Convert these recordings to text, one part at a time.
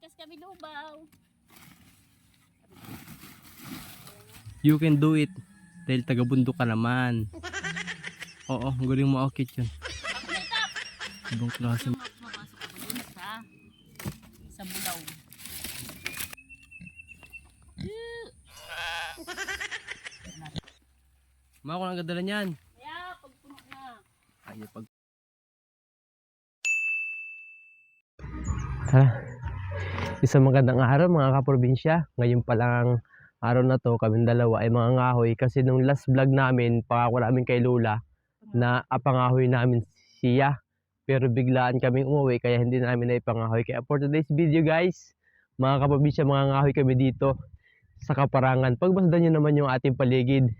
Bigkas kami lubaw. You can do it. Dahil taga-bundok ka naman. Oo, ang galing mo akit yun. Ibang klase. Sa sa bulaw. Mga ko nang gadala niyan. Kaya pag puno na. Ay, pag... Isang magandang araw mga kaprobinsya. Ngayon pa lang araw na to, kaming dalawa ay mga ngahoy. Kasi nung last vlog namin, pangako namin kay Lola, na apangahoy namin siya. Pero biglaan kaming umuwi, kaya hindi namin na ipangahoy. Kaya for today's video guys, mga kaprobinsya, mga ngahoy kami dito sa kaparangan. Pagbasdan nyo naman yung ating paligid.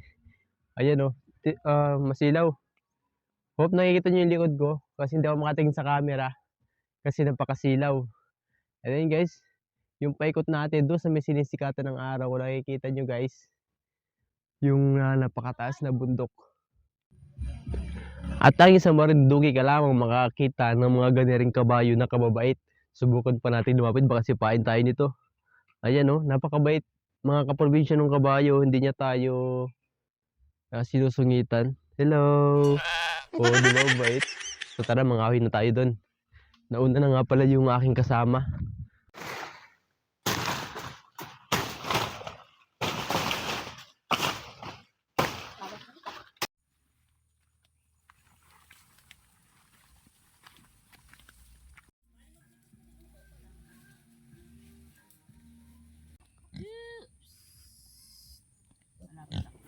Ayan o, ti- ah, masilaw. Hope nakikita niyo yung likod ko kasi hindi ako makatingin sa camera kasi napakasilaw. And then guys, yung paikot natin doon sa may sinisikatan ng araw, nakikita nyo guys, yung ah, napakataas na bundok. At tanging sa Marinduque ka lamang makakita ng mga ganiring kabayo na kababait. Subukan pa natin lumapit, baka sipain tayo nito. Ayan o, napakabait. Mga kaprobinsya ng kabayo, hindi niya tayo ah, sinusungitan. Hello! Oo, di ba, bait? So tara, mangawin na tayo doon. Nauna na nga pala yung aking kasama. Malapit ako.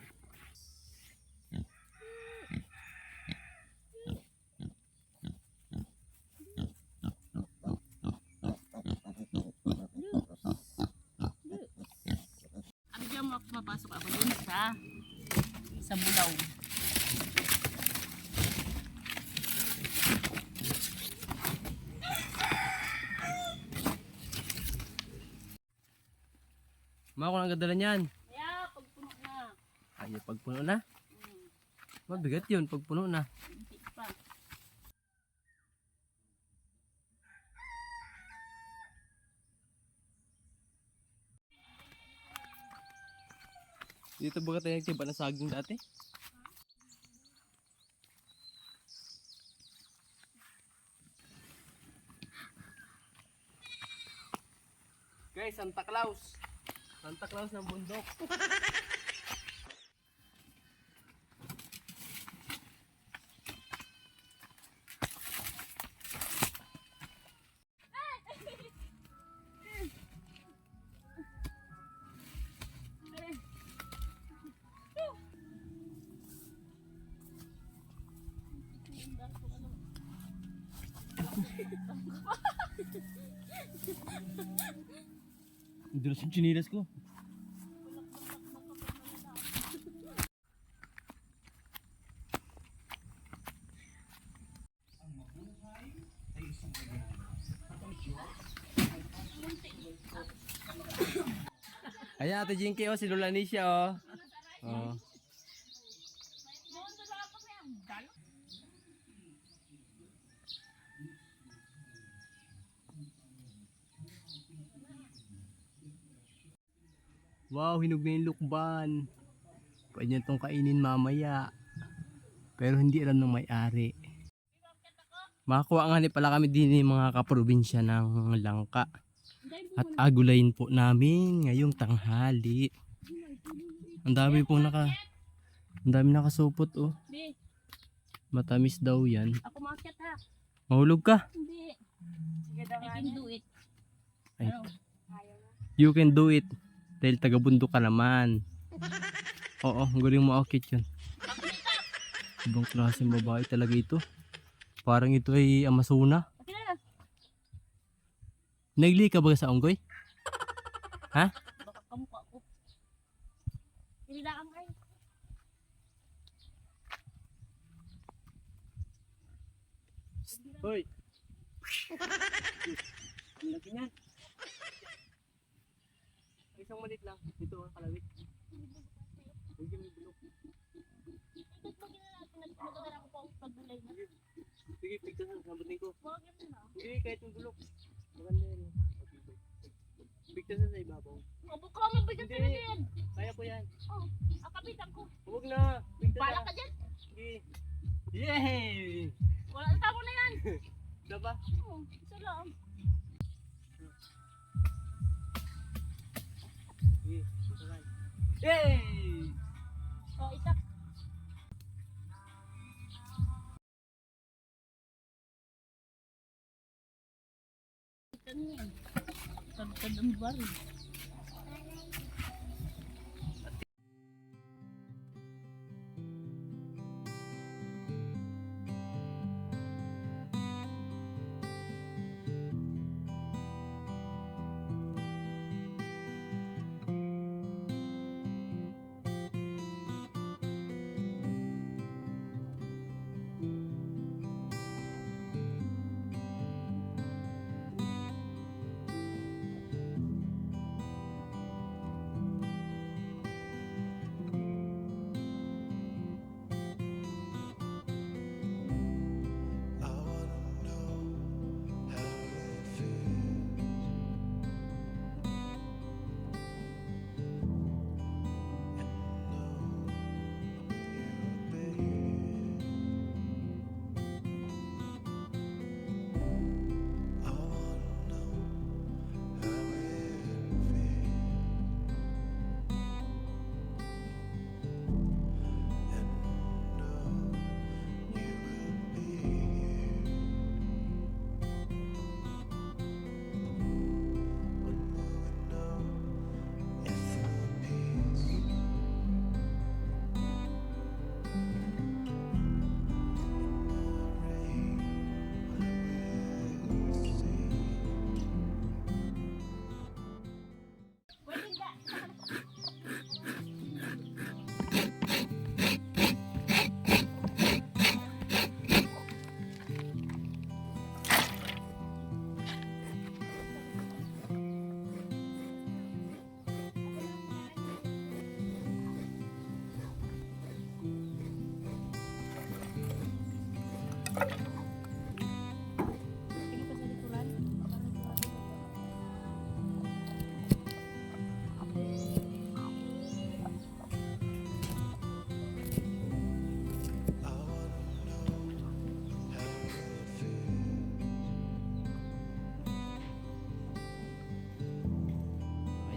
Ang mapasok ako dun sa sa bulaw. Mga ko nang gadala niyan. Kaya pag puno na, Ay, pag puno na. Mabigat yun, pag puno na. hindi pa. Dito ba tayo nagtiba ng saging dati? Guys, Santa Claus. Santa Claus ng bundok. Dulas yung chinilas ko. Ayan, Ate Jinky, oh, si Lola Nisha, oh. Oh. Wow, hinog na yung lukban. Pwede nyo itong kainin mamaya. Pero hindi alam ng may-ari. Makakuha nga ni pala kami din ng mga kaprobinsya ng langka. At agulayin po namin ngayong tanghali. Ang dami po naka... Ang dami nakasupot oh. Matamis daw yan. ako makyat ha. Mahulog ka. Hindi. Sige daw I can do it. Ay. Ano? You can do it. Dahil taga-bundok ka naman. Oo, ang galing mo akit yun. Ibang klaseng babae talaga ito. Parang ito ay Amazona. Nagli ka ba sa unggoy? Baka kamukha ko. Kayo. Hoy! Ang laki niyan. Isang malit lang. Ito ang kalawit. Huwag yung bulok. Ikot mo natin. Nagpagdala ko po ang paggulay na. Sige, pigtas ang sambutin ko. Huwag yun na. Hindi, kahit yung bulok. Maganda yan. kasi sa ibabaw. Mabuka mo, bigat Hindi. talaga yan. Kaya ko yan. Oh, akapitan ko. Huwag na. Pala na. ka dyan. Sige. Yay! Wala, tamo na yan. Diba? Oh, isa lang. Sige. Na. Yay! Oh, itak. Tagtad ang baril.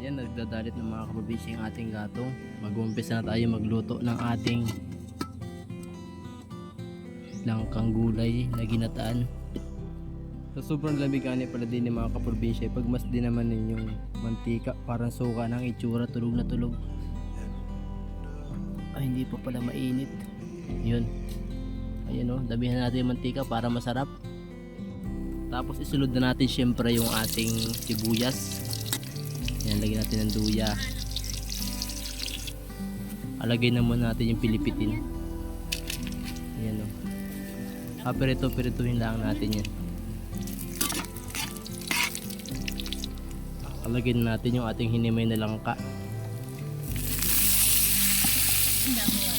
Ayan, nagdadalit ng mga kababisi ang ating gatong. Mag-umpisa na tayo magluto ng ating langkang gulay na ginataan. Sa sobrang lamig ani pala din ng mga kaprobinsya, pag mas din naman ninyong mantika, parang suka ng itsura, tulog na tulog. Ay, hindi pa pala mainit. Yun. Ayan o, damihan natin yung mantika para masarap. Tapos isunod na natin syempre yung ating sibuyas. Yan, lagyan natin ng duya. Alagay naman natin yung pilipitin. Ayan o. Ah, perito, perituhin lang natin yan. Alagyan natin yung ating hinimay na langka. Ang dami